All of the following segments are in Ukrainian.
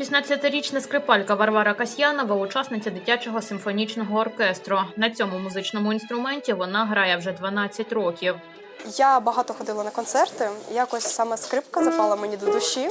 16-річна скрипалька Варвара Касьянова учасниця дитячого симфонічного оркестру. На цьому музичному інструменті вона грає вже 12 років. Я багато ходила на концерти. Якось саме скрипка запала мені до душі.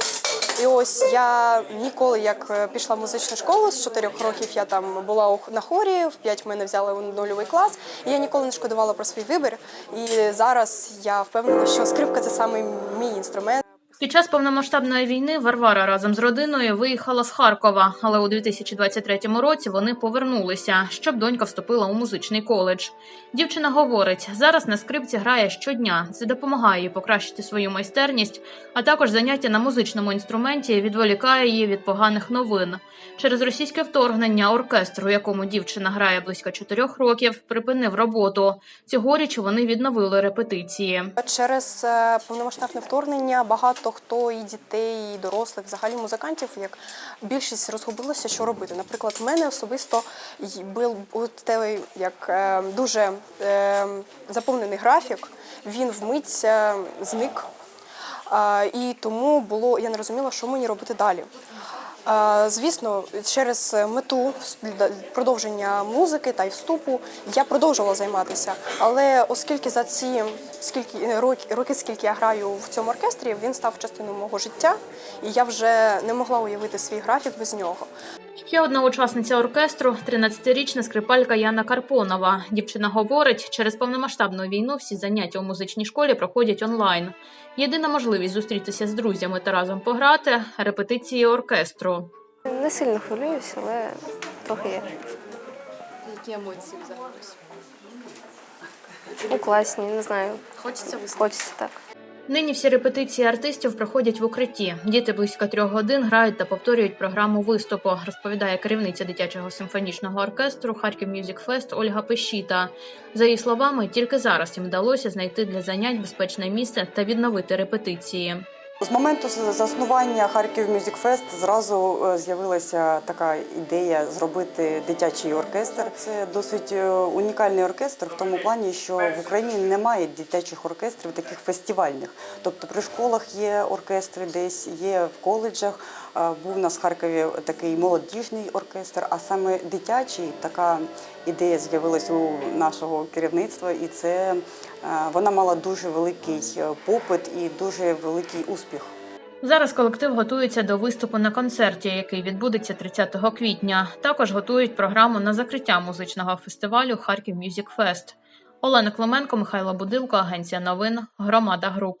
І ось я ніколи, як е, пішла в музичну школу, з 4 років я там була на хорі, в 5 мене взяли у нульовий клас. І я ніколи не шкодувала про свій вибір. І зараз я впевнена, що скрипка це саме мій інструмент. Під час повномасштабної війни Варвара разом з родиною виїхала з Харкова, але у 2023 році вони повернулися, щоб донька вступила у музичний коледж. Дівчина говорить, зараз на скрипці грає щодня. Це допомагає їй покращити свою майстерність, а також заняття на музичному інструменті відволікає її від поганих новин. Через російське вторгнення оркестр, у якому дівчина грає близько чотирьох років, припинив роботу. Цьогоріч вони відновили репетиції. Через е, повномасштабне вторгнення багато хто і дітей, і дорослих, взагалі музикантів, як більшість розгубилося, що робити. Наприклад, в мене особисто був як е, дуже е, заповнений графік. Він вмить е, зник. І тому було я не розуміла, що мені робити далі. Звісно, через мету продовження музики та й вступу я продовжувала займатися. Але оскільки за ці скільки роки, роки, скільки я граю в цьому оркестрі, він став частиною мого життя, і я вже не могла уявити свій графік без нього. Ще одна учасниця оркестру 13-річна скрипалька Яна Карпонова. Дівчина говорить, через повномасштабну війну всі заняття у музичній школі проходять онлайн. Єдина можливість зустрітися з друзями та разом пограти репетиції оркестру. Не сильно хвилююся, але трохи є. Які емоції взагалі? Ну, класні, не знаю. Хочеться виступити? Хочеться так. Нині всі репетиції артистів проходять в укритті. Діти близько трьох годин грають та повторюють програму виступу, розповідає керівниця дитячого симфонічного оркестру Харків Мюзик Фест Ольга Пещіта. За її словами, тільки зараз їм вдалося знайти для занять безпечне місце та відновити репетиції. З моменту заснування Харків Мюзик Фест зразу е, з'явилася така ідея зробити дитячий оркестр. Це досить е, унікальний оркестр в тому плані, що в Україні немає дитячих оркестрів таких фестивальних. Тобто при школах є оркестри, десь є в коледжах. Е, Був у нас в Харкові такий молодіжний оркестр, а саме дитячий така ідея з'явилась у нашого керівництва, і це вона мала дуже великий попит і дуже великий успіх. Зараз колектив готується до виступу на концерті, який відбудеться 30 квітня. Також готують програму на закриття музичного фестивалю Харків Мюзік Фест. Олена Клименко, Михайло Будилко, агенція новин, Громада Груп.